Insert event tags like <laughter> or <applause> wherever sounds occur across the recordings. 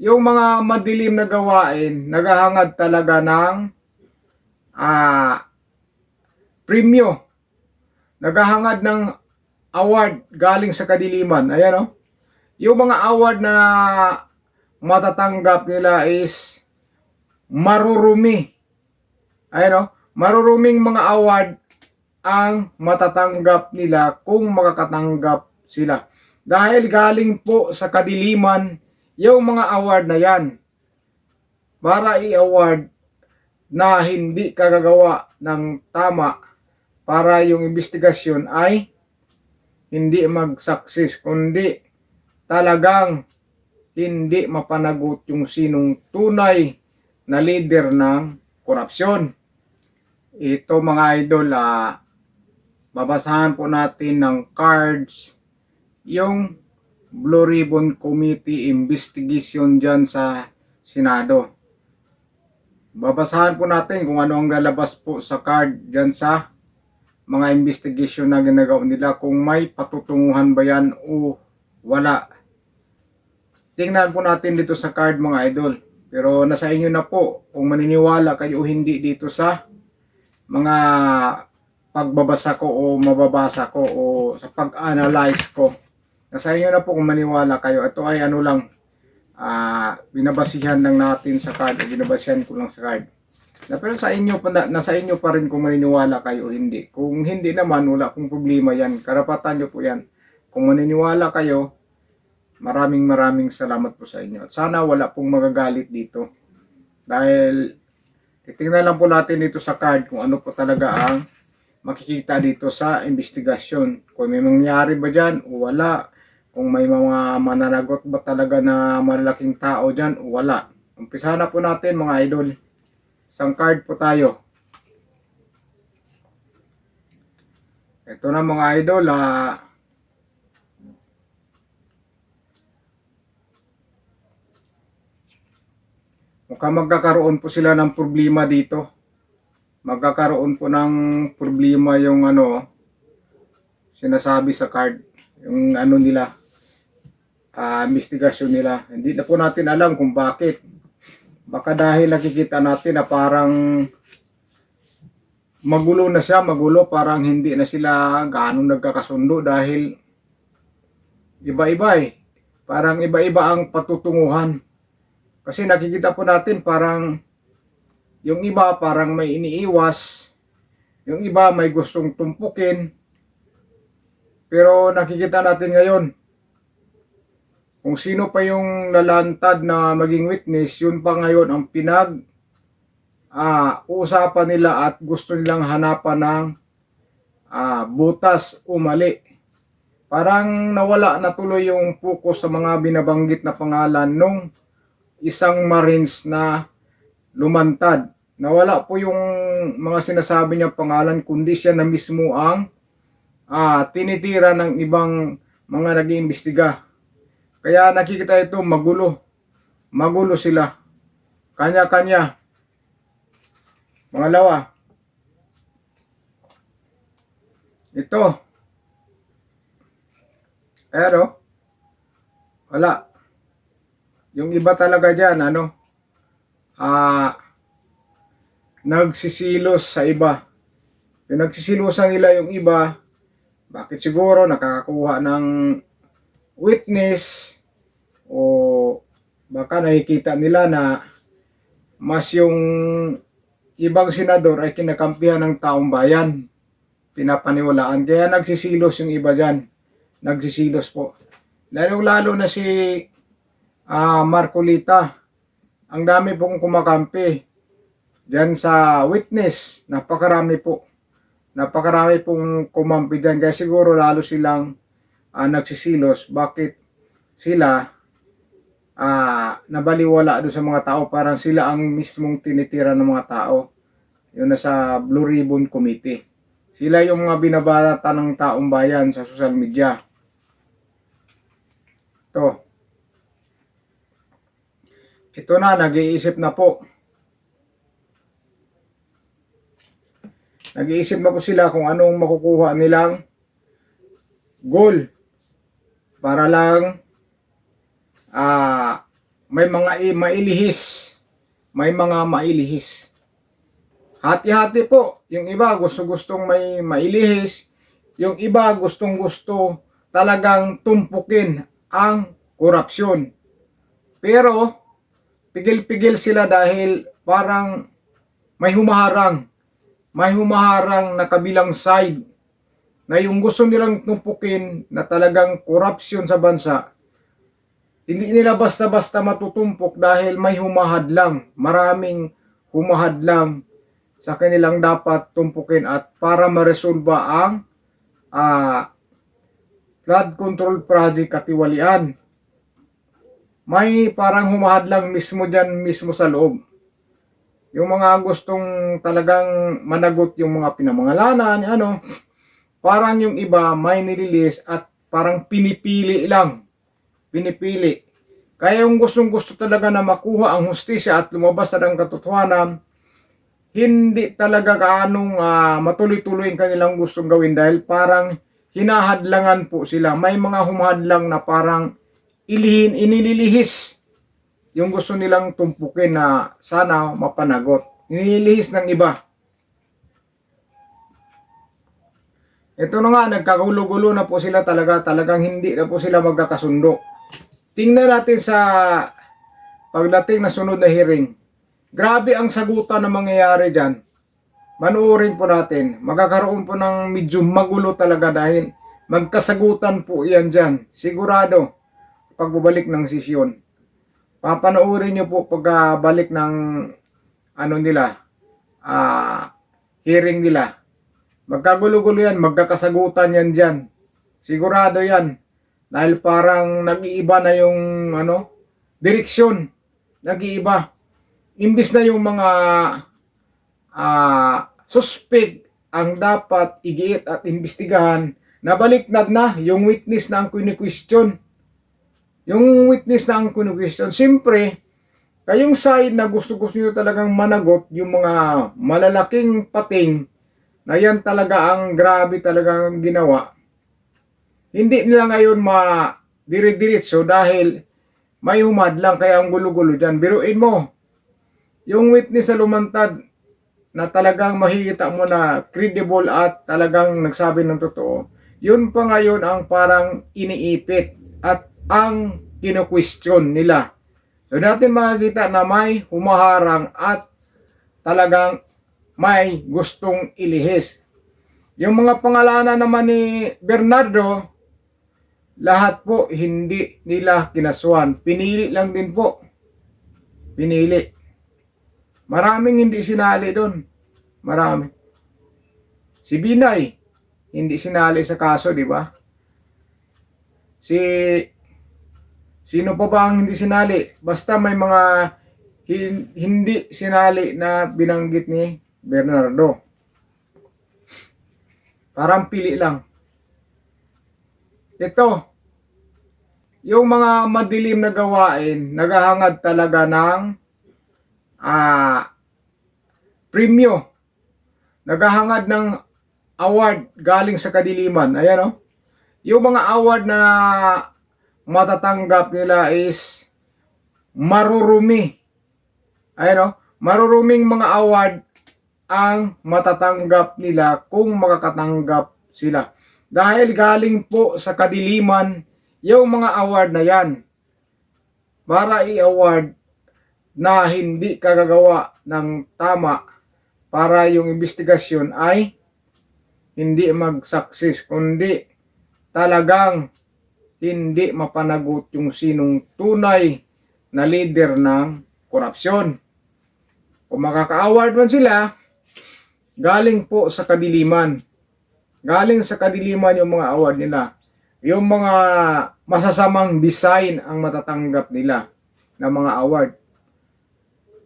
yung mga madilim na gawain, naghahangad talaga ng ah premyo. Naghahangad ng award galing sa kadiliman. Ayan oh. Yung mga award na matatanggap nila is marurumi. Ayan oh. Maruruming mga award ang matatanggap nila kung makakatanggap sila. Dahil galing po sa kadiliman yung mga award na yan para i-award na hindi kagagawa ng tama para yung investigasyon ay hindi mag-success kundi talagang hindi mapanagot yung sinong tunay na leader ng korupsyon. Ito mga idol, ah, babasahan po natin ng cards yung Blue Ribbon Committee investigation dyan sa Senado. Babasahan po natin kung ano ang lalabas po sa card dyan sa mga investigation na ginagawa nila kung may patutunguhan ba yan o wala. Tingnan po natin dito sa card mga idol. Pero nasa inyo na po kung maniniwala kayo o hindi dito sa mga pagbabasa ko o mababasa ko o sa pag-analyze ko. Nasa inyo na po kung maniwala kayo. Ito ay ano lang, ah binabasihan lang natin sa card o binabasihan ko lang sa card. Na, pero sa inyo, nasa inyo pa rin kung maniniwala kayo o hindi. Kung hindi naman, wala akong problema yan. Karapatan nyo po yan. Kung maniniwala kayo, maraming maraming salamat po sa inyo. At sana wala pong magagalit dito. Dahil, titingnan lang po natin dito sa card kung ano po talaga ang makikita dito sa investigasyon. Kung may mangyari ba dyan o wala. Kung may mga mananagot ba talaga na malalaking tao dyan wala. Umpisa na po natin mga idol. Isang card po tayo. Ito na mga idol. Ah, mukhang magkakaroon po sila ng problema dito magkakaroon po ng problema yung ano sinasabi sa card yung ano nila ah investigasyon nila hindi na po natin alam kung bakit baka dahil nakikita natin na parang magulo na siya magulo parang hindi na sila ganong nagkakasundo dahil iba-iba eh parang iba-iba ang patutunguhan kasi nakikita po natin parang yung iba parang may iniiwas. Yung iba may gustong tumpukin. Pero nakikita natin ngayon, kung sino pa yung lalantad na maging witness, yun pa ngayon ang pinag ah, usapan nila at gusto nilang hanapan ng ah, butas o mali. Parang nawala na tuloy yung focus sa mga binabanggit na pangalan nung isang Marines na lumantad. Nawala po yung mga sinasabi niya pangalan kundi siya na mismo ang ah, tinitira ng ibang mga nag-iimbestiga. Kaya nakikita ito magulo. Magulo sila. Kanya-kanya. Pangalawa. Ito. Pero, wala. Yung iba talaga dyan, ano, ah nagsisilos sa iba. Yung nagsisilosan nila yung iba, bakit siguro nakakakuha ng witness o baka nakikita nila na mas yung ibang senador ay kinakampihan ng taong bayan. Pinapaniwalaan. Kaya nagsisilos yung iba dyan. Nagsisilos po. Lalo lalo na si ah Marcolita ang dami pong kumakampi dyan sa witness. Napakarami po. Napakarami pong kumampi dyan. Kaya siguro lalo silang ah, nagsisilos. Bakit sila ah, nabaliwala doon sa mga tao. Parang sila ang mismong tinitira ng mga tao. Yun nasa Blue Ribbon Committee. Sila yung mga binabalata ng taong bayan sa social media. Ito. Ito na, nag-iisip na po. Nag-iisip na po sila kung anong makukuha nilang goal para lang ah may mga mailihis. May mga mailihis. Hati-hati po. Yung iba gusto-gustong may mailihis. Yung iba gustong-gusto talagang tumpukin ang korupsyon. Pero, pigil-pigil sila dahil parang may humaharang. May humaharang na kabilang side na yung gusto nilang tumpukin na talagang korupsyon sa bansa, hindi nila basta-basta matutumpok dahil may humahadlang. Maraming humahadlang sa kanilang dapat tumpukin at para maresolba ang ah, flood control project katiwalian. May parang humahadlang mismo dyan mismo sa loob. Yung mga gustong talagang managot yung mga pinamangalanan, ano, parang yung iba may nililis at parang pinipili lang. Pinipili. Kaya yung gustong gusto talaga na makuha ang hustisya at lumabas na ng katotohanan, hindi talaga kaanong ah, matuloy-tuloy ang kanilang gustong gawin dahil parang hinahadlangan po sila. May mga humahadlang na parang ilihin, inililihis yung gusto nilang tumpukin na sana mapanagot. Inilihis ng iba. Ito na nga, nagkagulo-gulo na po sila talaga. Talagang hindi na po sila magkakasundo. Tingnan natin sa pagdating na sunod na hearing. Grabe ang sagutan na mangyayari dyan. Manuorin po natin. Magkakaroon po ng medyo magulo talaga dahil magkasagutan po yan dyan. Sigurado pagbabalik ng sesyon. Papanoorin nyo po pagkabalik ng ano nila, ah, hearing nila. Magkagulo-gulo yan, magkakasagutan yan dyan. Sigurado yan. Dahil parang nag-iiba na yung ano, direksyon. Nag-iiba. Imbis na yung mga ah, suspect ang dapat igiit at imbestigahan, nabaliktad na yung witness na ang kini-question. Yung witness na ang kini-question. Siyempre, kayong side na gusto-gusto nyo talagang managot yung mga malalaking pating na yan talaga ang grabe talaga ang ginawa. Hindi nila ngayon ma dire-diretso dahil may humadlang kaya ang gulo-gulo dyan. Biruin mo, yung witness na lumantad na talagang makikita mo na credible at talagang nagsabi ng totoo, yun pa ngayon ang parang iniipit at ang kino-question nila. So natin makikita na may humaharang at talagang may gustong ilihis. Yung mga pangalanan naman ni Bernardo, lahat po hindi nila kinaswan. Pinili lang din po. Pinili. Maraming hindi sinali doon. Marami. Si Binay, hindi sinali sa kaso, di ba? Si Sino pa ba ang hindi sinali? Basta may mga hin- hindi sinali na binanggit ni Bernardo. Parang pili lang. Ito, yung mga madilim na gawain, naghahangad talaga ng ah premyo. Naghahangad ng award galing sa kadiliman. Ayan oh. Yung mga award na matatanggap nila is marurumi. Ayan o, maruruming mga award ang matatanggap nila kung makakatanggap sila. Dahil galing po sa kadiliman yung mga award na yan para i-award na hindi kagagawa ng tama para yung investigasyon ay hindi mag-success kundi talagang hindi mapanagot yung sinong tunay na leader ng korupsyon. Kung makaka-award man sila, galing po sa kadiliman. Galing sa kadiliman yung mga award nila. Yung mga masasamang design ang matatanggap nila ng mga award.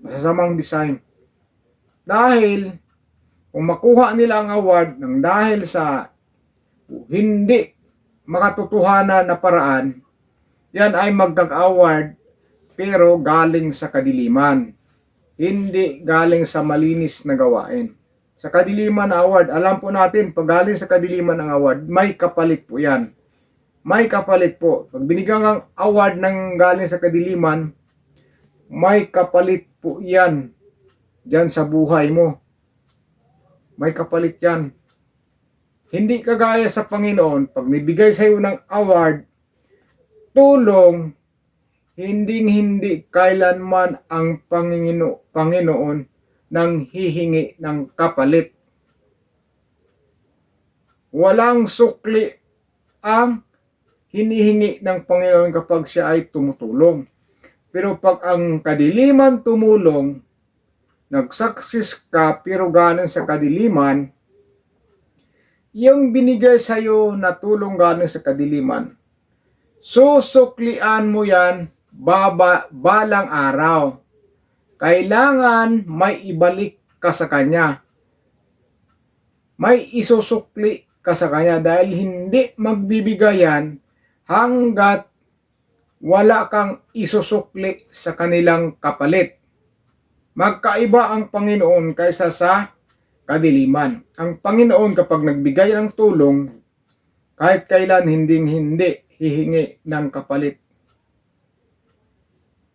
Masasamang design. Dahil, kung makuha nila ang award ng dahil sa hindi makatotohanan na paraan, yan ay magkaka-award pero galing sa kadiliman. Hindi galing sa malinis na gawain. Sa kadiliman award, alam po natin, pag galing sa kadiliman ang award, may kapalit po yan. May kapalit po. Pag binigyan ng award ng galing sa kadiliman, may kapalit po yan dyan sa buhay mo. May kapalit yan. Hindi kagaya sa Panginoon, pag nibigay sa iyo ng award, tulong, hindi hindi kailanman ang Panginoon, Panginoon nang hihingi ng kapalit. Walang sukli ang hinihingi ng Panginoon kapag siya ay tumutulong. Pero pag ang kadiliman tumulong, nagsaksis ka pero galing sa kadiliman, yung binigay sa iyo na tulong galing sa kadiliman, susuklian mo yan baba, balang araw. Kailangan may ibalik ka sa kanya. May isusukli ka sa kanya dahil hindi magbibigay yan hanggat wala kang isusukli sa kanilang kapalit. Magkaiba ang Panginoon kaysa sa kadiliman. Ang Panginoon kapag nagbigay ng tulong, kahit kailan hinding hindi hihingi ng kapalit.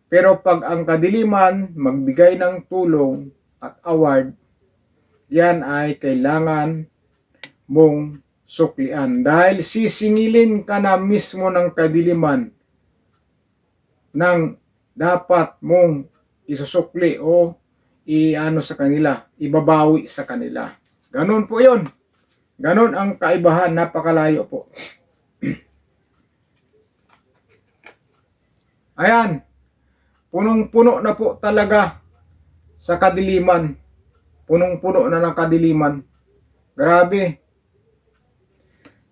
Pero pag ang kadiliman magbigay ng tulong at award, yan ay kailangan mong suklian. Dahil sisingilin ka na mismo ng kadiliman ng dapat mong isusukli o iano sa kanila, ibabawi sa kanila. Ganon po yon. Ganon ang kaibahan, napakalayo po. <clears throat> Ayan, punong-puno na po talaga sa kadiliman. Punong-puno na ng kadiliman. Grabe.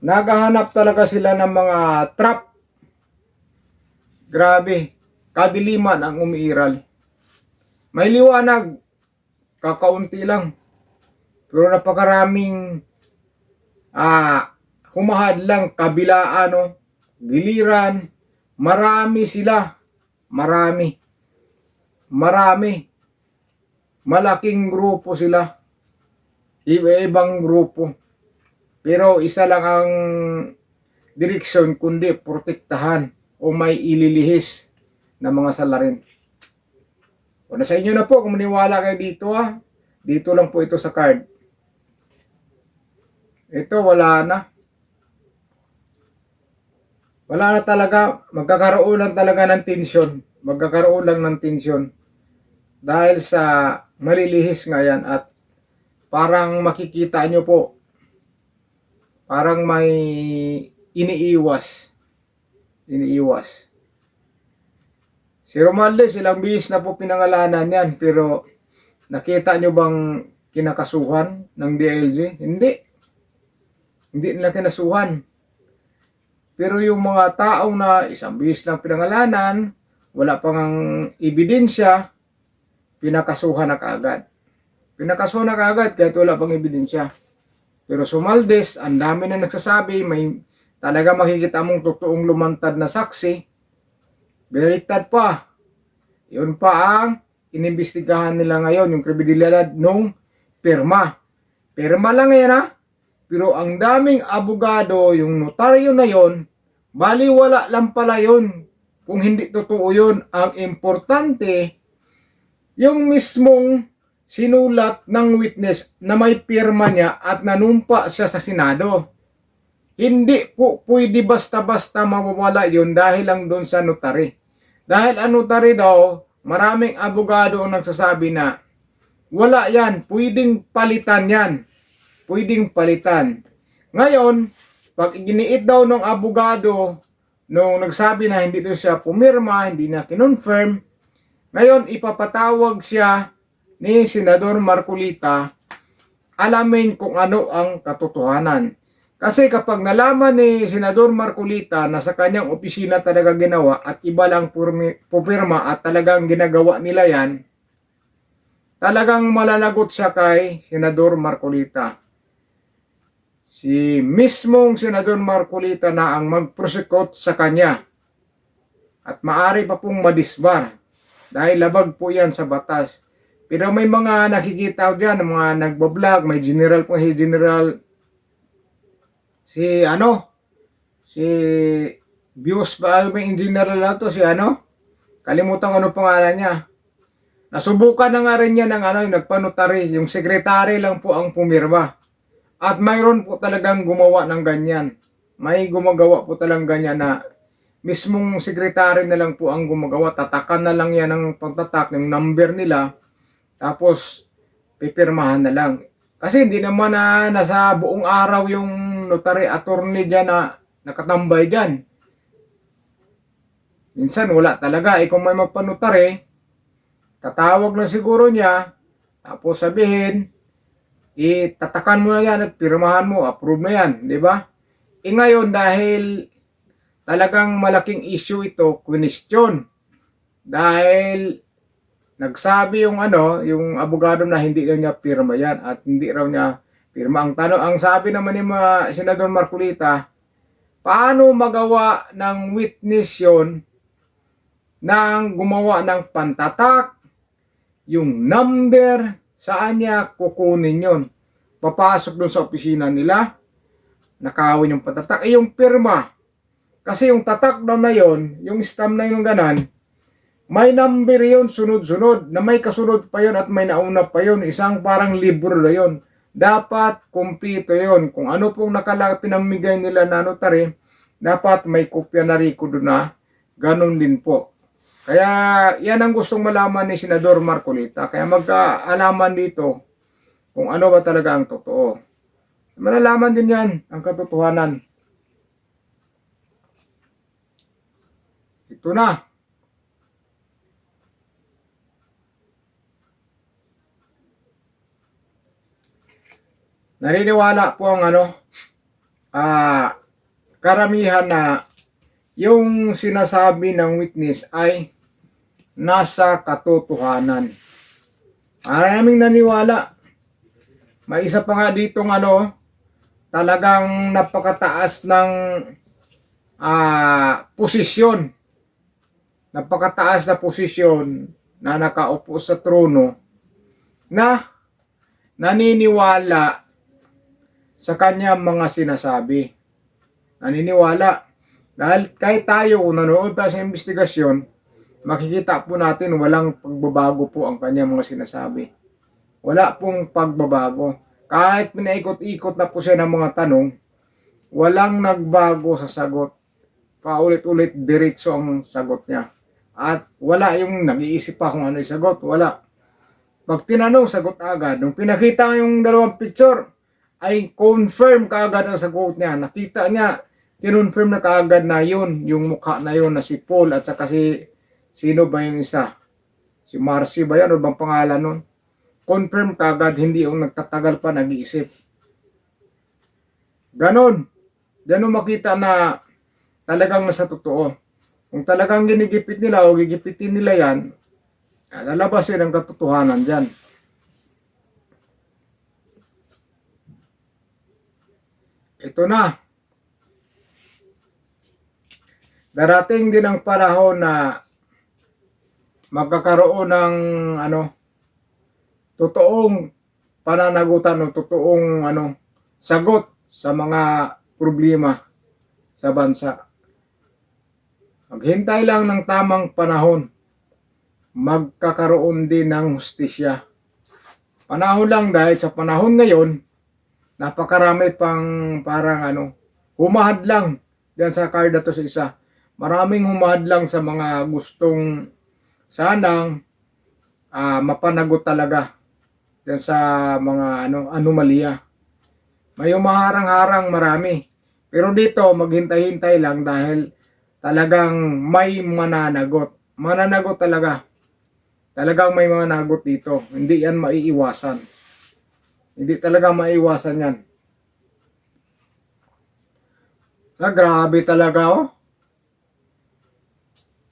Naghahanap talaga sila ng mga trap. Grabe. Kadiliman ang umiiral. May liwanag. Kakaunti lang. Pero napakaraming ah, humahad lang kabilaan, no? giliran. Marami sila. Marami. Marami. Malaking grupo sila. Iba-ibang grupo. Pero isa lang ang direksyon kundi protektahan o may ililihis na mga salarin. O nasa inyo na po kung maniwala kayo dito ha. Dito lang po ito sa card. Ito wala na. Wala na talaga. Magkakaroon lang talaga ng tensyon. Magkakaroon lang ng tensyon. Dahil sa malilihis nga yan at parang makikita nyo po parang may iniiwas. Iniiwas. Si Romualdez, ilang bihis na po pinangalanan yan, pero nakita nyo bang kinakasuhan ng DLG? Hindi. Hindi nila kinasuhan. Pero yung mga taong na isang bihis lang pinangalanan, wala pang ebidensya, pinakasuhan na kaagad. Pinakasuhan na kaagad kahit wala pang ebidensya. Pero sumaldes, ang dami na nagsasabi, may talaga makikita mong totoong lumantad na saksi. Baliktad pa. Yun pa ang inimbestigahan nila ngayon, yung kredibilidad nung pirma. Pirma lang yan ha. Pero ang daming abogado, yung notaryo na yon, baliwala lang pala yon. Kung hindi totoo yun, ang importante, yung mismong sinulat ng witness na may pirma niya at nanumpa siya sa Senado. Hindi po pwede basta-basta mawawala yun dahil lang doon sa notary. Dahil ang notary daw, maraming abogado ang nagsasabi na wala yan, pwedeng palitan yan. Pwedeng palitan. Ngayon, pag iginiit daw ng abogado nung nagsabi na hindi daw siya pumirma, hindi na kinonfirm, ngayon ipapatawag siya ni Senador Marcolita alamin kung ano ang katotohanan. Kasi kapag nalaman ni Senador Marcolita na sa kanyang opisina talaga ginawa at iba lang pupirma at talagang ginagawa nila yan, talagang malalagot siya kay Senador Marcolita. Si mismong Senador Marcolita na ang mag-prosecute sa kanya at maari pa pong madisbar dahil labag po yan sa batas. Pero may mga nakikita ko dyan, mga nagbablog, may general po, si general, si ano, si Bios ba, may general na to, si ano, kalimutan ano pangalan niya. Nasubukan na nga rin yan ng ano, yung nagpanotary, yung sekretary lang po ang pumirma. At mayroon po talagang gumawa ng ganyan. May gumagawa po talagang ganyan na mismong sekretary na lang po ang gumagawa. Tatakan na lang yan ng pagtatak, yung number nila. Tapos, pipirmahan na lang. Kasi hindi naman na nasa buong araw yung notary attorney dyan na nakatambay dyan. Minsan wala talaga. Eh kung may magpanotary, tatawag na siguro niya, tapos sabihin, itatakan mo na yan at pirmahan mo, approve na yan, di ba? E ngayon dahil talagang malaking issue ito, question. Dahil nagsabi yung ano, yung abogado na hindi daw niya pirma yan at hindi raw niya pirma. Ang tanong, ang sabi naman ni mga Senador Marcolita, paano magawa ng witness yon nang gumawa ng pantatak, yung number, saan niya kukunin yon? Papasok doon sa opisina nila, nakawin yung pantatak, eh yung pirma. Kasi yung tatak daw na yon, yung stamp na yung ganan, may number yon sunod-sunod, na may kasunod pa yon at may nauna pa yon, isang parang libro na yon. Dapat kumpleto yon. Kung ano pong nakala pinamigay nila na notary, dapat may kopya na riko doon na ganun din po. Kaya yan ang gustong malaman ni Senador Marcolita. Kaya magkaalaman dito kung ano ba talaga ang totoo. Malalaman din yan ang katotohanan. Ito na. Naniniwala po ang ano, ah, karamihan na yung sinasabi ng witness ay nasa katotohanan. Maraming naniwala. May isa pa nga ditong ano, talagang napakataas ng ah, posisyon. Napakataas na posisyon na nakaupo sa trono na naniniwala sa kanyang mga sinasabi. Naniniwala. Dahil kahit tayo, kung nanood tayo sa investigasyon, makikita po natin walang pagbabago po ang kanyang mga sinasabi. Wala pong pagbabago. Kahit pinaikot-ikot na po siya ng mga tanong, walang nagbago sa sagot. Paulit-ulit diretso ang sagot niya. At wala yung nag-iisip pa kung ano yung sagot. Wala. Pag tinanong, sagot agad. Nung pinakita yung dalawang picture, ay confirm kaagad ang sagot niya. Nakita niya, kinonfirm na kaagad na yun, yung mukha na yun na si Paul at saka si, sino ba yung isa? Si Marcy ba yan? Ano bang pangalan nun? Confirm kaagad, hindi yung nagtatagal pa nag-iisip. Ganon. Ganon makita na talagang nasa totoo. Kung talagang ginigipit nila o gigipitin nila yan, lalabas yun ang katotohanan dyan. Ito na. Darating din ang panahon na magkakaroon ng ano totoong pananagutan o totoong ano sagot sa mga problema sa bansa. Maghintay lang ng tamang panahon. Magkakaroon din ng hustisya. Panahon lang dahil sa panahon ngayon, napakarami pang parang ano, humahad lang diyan sa card to sa isa. Maraming humahad lang sa mga gustong sanang ah, mapanagot talaga diyan sa mga ano anomalya. May umaharang-harang marami. Pero dito maghintay-hintay lang dahil talagang may mananagot. Mananagot talaga. Talagang may mananagot dito. Hindi yan maiiwasan. Hindi talaga maiwasan yan. Na grabe talaga oh.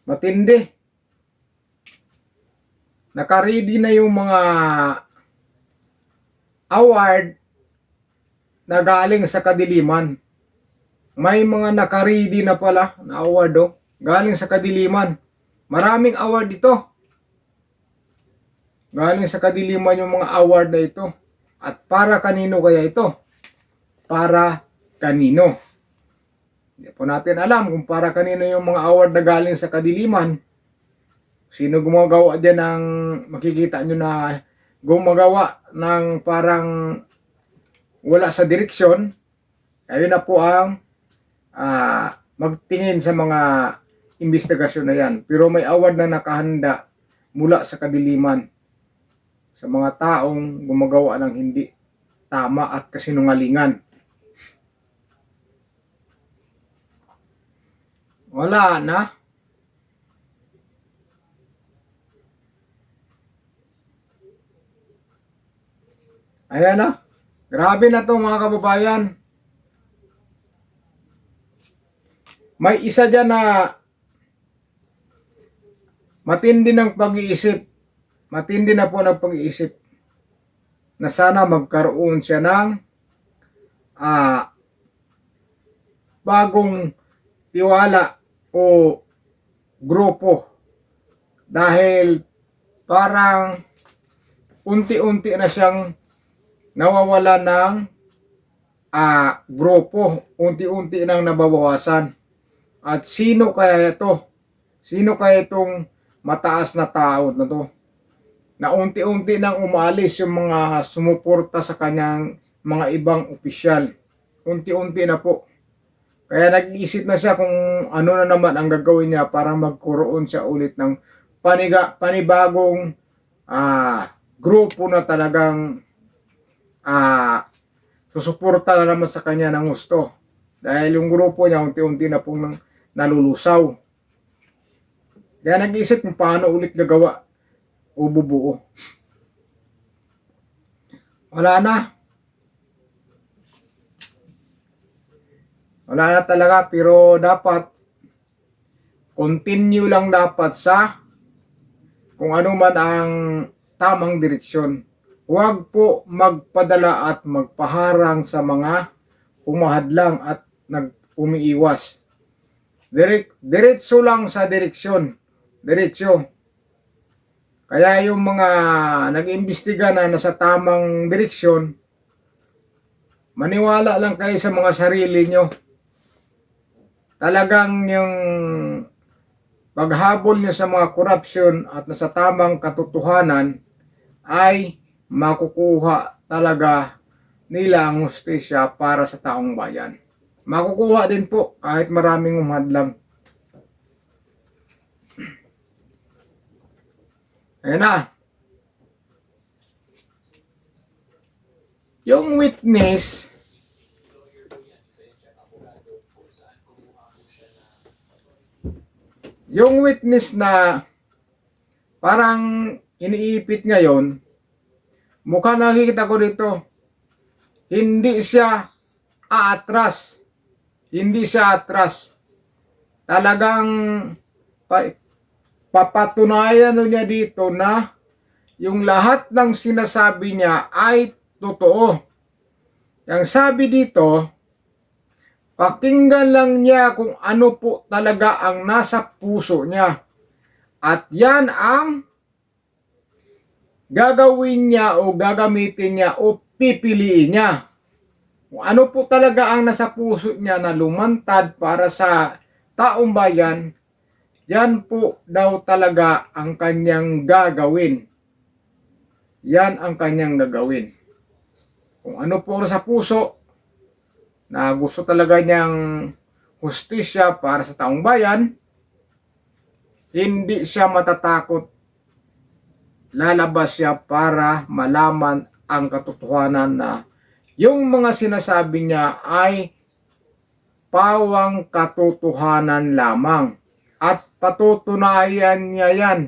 Matindi. Nakaready na yung mga award na galing sa kadiliman. May mga nakaready na pala na award oh, galing sa kadiliman. Maraming award ito. Galing sa kadiliman yung mga award na ito. At para kanino kaya ito? Para kanino? Hindi po natin alam kung para kanino yung mga award na galing sa kadiliman. Sino gumagawa dyan ng, makikita nyo na gumagawa ng parang wala sa direksyon, kayo na po ang ah, magtingin sa mga investigasyon na yan. Pero may award na nakahanda mula sa kadiliman sa mga taong gumagawa ng hindi tama at kasinungalingan. Wala na. Ayan na. Grabe na to mga kababayan. May isa dyan na matindi ng pag-iisip. Matindi na po ng pag-iisip na sana magkaroon siya ng ah, bagong tiwala o grupo dahil parang unti-unti na siyang nawawala ng ah, grupo, unti-unti nang nababawasan. At sino kaya ito? Sino kaya itong mataas na tao na to? Na unti-unti nang umalis yung mga sumuporta sa kanyang mga ibang opisyal. Unti-unti na po. Kaya nag-iisip na siya kung ano na naman ang gagawin niya para magkaroon siya ulit ng paniga, panibagong ah, grupo na talagang ah, susuporta na naman sa kanya ng gusto. Dahil yung grupo niya unti-unti na pong nalulusaw. Kaya nag-isip kung paano ulit gagawa o bubuo. Wala na. Wala na talaga pero dapat continue lang dapat sa kung ano man ang tamang direksyon. Huwag po magpadala at magpaharang sa mga umahadlang at nag-umiiwas. Direk, diretso lang sa direksyon. Diretso. Kaya yung mga nag-imbestiga na nasa tamang direksyon, maniwala lang kayo sa mga sarili nyo. Talagang yung paghabol nyo sa mga korupsyon at nasa tamang katotohanan ay makukuha talaga nila ang hustisya para sa taong bayan. Makukuha din po kahit maraming umadlang. Ayan na. Yung witness, yung witness na parang iniipit ngayon, mukha nakikita ko dito, hindi siya aatras. Hindi siya atras. Talagang pa, papatunayan niya dito na yung lahat ng sinasabi niya ay totoo. Yang sabi dito, pakinggan lang niya kung ano po talaga ang nasa puso niya. At yan ang gagawin niya o gagamitin niya o pipiliin niya. Ano po talaga ang nasa puso niya na lumantad para sa taong bayan, yan po daw talaga ang kanyang gagawin. Yan ang kanyang gagawin. Kung ano po nasa puso na gusto talaga niyang hustisya para sa taong bayan, hindi siya matatakot. Lalabas siya para malaman ang katotohanan na yung mga sinasabi niya ay pawang katotohanan lamang. At patutunayan niya yan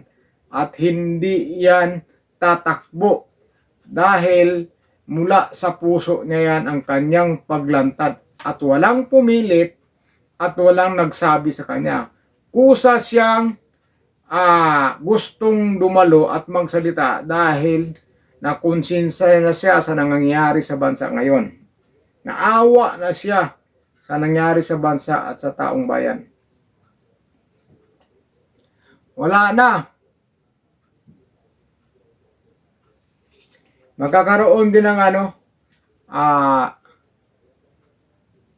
at hindi yan tatakbo. Dahil mula sa puso niya yan ang kanyang paglantad. At walang pumilit at walang nagsabi sa kanya. Kusa siyang ah, gustong dumalo at magsalita dahil nakonsinsa na siya sa nangyayari sa bansa ngayon. Naawa na siya sa nangyari sa bansa at sa taong bayan. Wala na. Magkakaroon din ng ano, ah,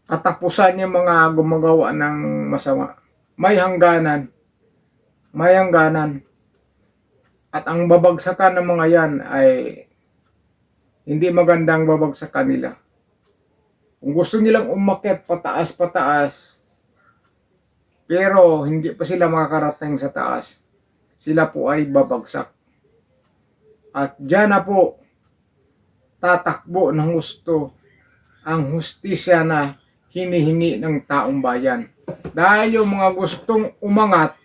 katapusan yung mga gumagawa ng masama. May hangganan. May hangganan. At ang babagsakan ng mga yan ay hindi magandang babagsakan nila. Kung gusto nilang umakyat pataas pataas, pero hindi pa sila makakarating sa taas, sila po ay babagsak. At dyan na po tatakbo ng gusto ang hustisya na hinihingi ng taong bayan. Dahil yung mga gustong umangat,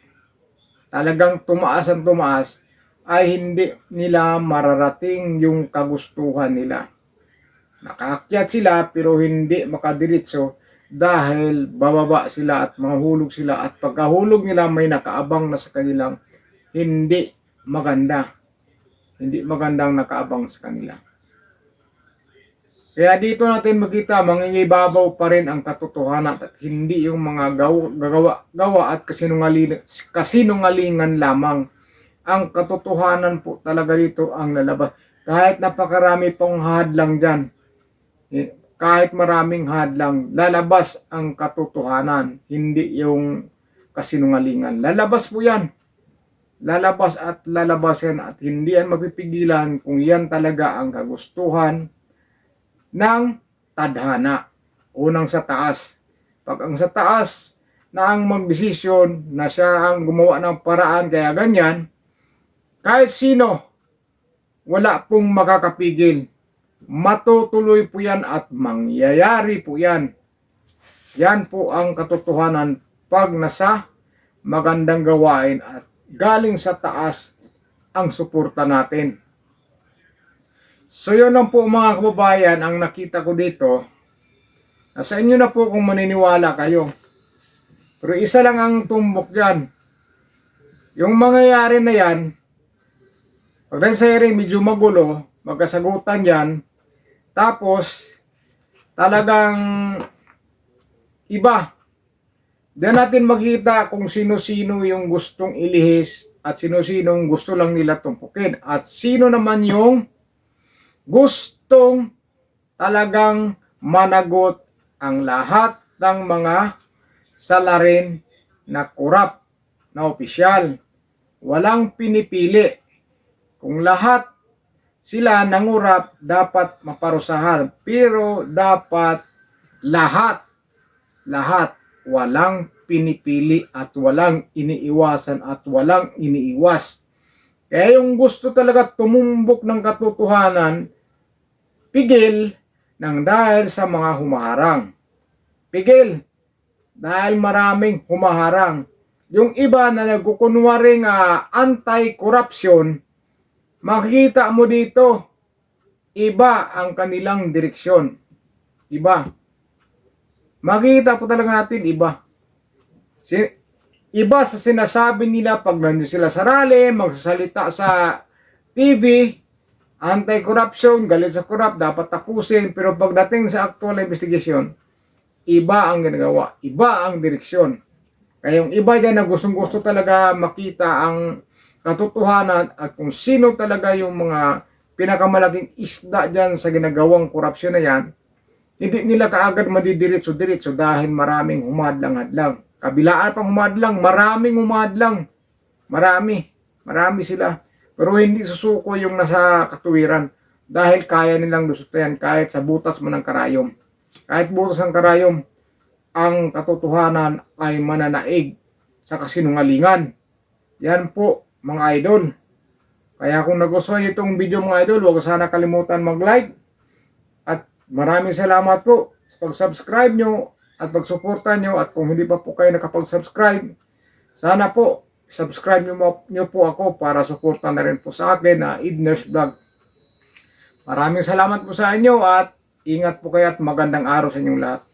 talagang tumaas ang tumaas, ay hindi nila mararating yung kagustuhan nila. Nakaakyat sila pero hindi makadiritso dahil bababa sila at mahulog sila at pagkahulog nila may nakaabang na sa kanilang hindi maganda. Hindi magandang nakaabang sa kanila. Kaya dito natin makita, mangingibabaw pa rin ang katotohanan at hindi yung mga gawa, gawa, gawa at kasinungalingan, kasinungalingan lamang. Ang katotohanan po talaga dito ang lalabas. Kahit napakarami pong hadlang dyan, eh, kahit maraming hadlang, lalabas ang katotohanan, hindi yung kasinungalingan. Lalabas po yan. Lalabas at lalabas yan at hindi yan mapipigilan kung yan talaga ang kagustuhan ng tadhana. Unang sa taas. Pag ang sa taas na ang magdesisyon na siya ang gumawa ng paraan kaya ganyan, kahit sino, wala pong makakapigil. Matutuloy po yan at mangyayari po yan. Yan po ang katotohanan pag nasa magandang gawain at galing sa taas ang suporta natin. So yun lang po mga kababayan ang nakita ko dito. Nasa inyo na po kung maniniwala kayo. Pero isa lang ang tumbok dyan. Yung mangyayari na yan, pag rin medyo magulo, magkasagutan yan, tapos talagang iba. Diyan natin makita kung sino-sino yung gustong ilihis at sino-sinong gusto lang nila tumpukin. At sino naman yung gustong talagang managot ang lahat ng mga salarin na kurap na opisyal. Walang pinipili. Kung lahat sila nangurap, dapat maparusahan. Pero dapat lahat, lahat, walang pinipili at walang iniiwasan at walang iniiwas. Kaya yung gusto talaga tumumbok ng katotohanan, pigil ng dahil sa mga humaharang. Pigil dahil maraming humaharang. Yung iba na nagkukunwaring uh, anti-corruption, makikita mo dito, iba ang kanilang direksyon. Iba. Makikita po talaga natin iba. Si, iba sa sinasabi nila pag nandiyan sila sa rally, magsasalita sa TV, anti-corruption, galit sa corrupt, dapat tapusin. Pero pagdating sa actual investigation, iba ang ginagawa, iba ang direksyon. Kaya yung iba dyan na gustong gusto talaga makita ang katotohanan at kung sino talaga yung mga pinakamalaking isda dyan sa ginagawang korupsyon na yan, hindi nila kaagad madidiretso-diretso dahil maraming humadlang-hadlang. Kabilaan pang humadlang, maraming humadlang. Marami. Marami sila. Pero hindi susuko yung nasa katuwiran dahil kaya nilang lusutayan kahit sa butas mo ng karayom. Kahit butas ng karayom, ang katotohanan ay mananaig sa kasinungalingan. Yan po mga idol. Kaya kung nagustuhan niyo itong video mga idol, huwag sana kalimutan mag-like. At maraming salamat po sa pag-subscribe nyo at pag-suporta nyo. At kung hindi pa po kayo nakapag-subscribe, sana po subscribe nyo, nyo po ako para suporta na rin po sa akin na Idners Vlog. Maraming salamat po sa inyo at ingat po kayo at magandang araw sa inyong lahat.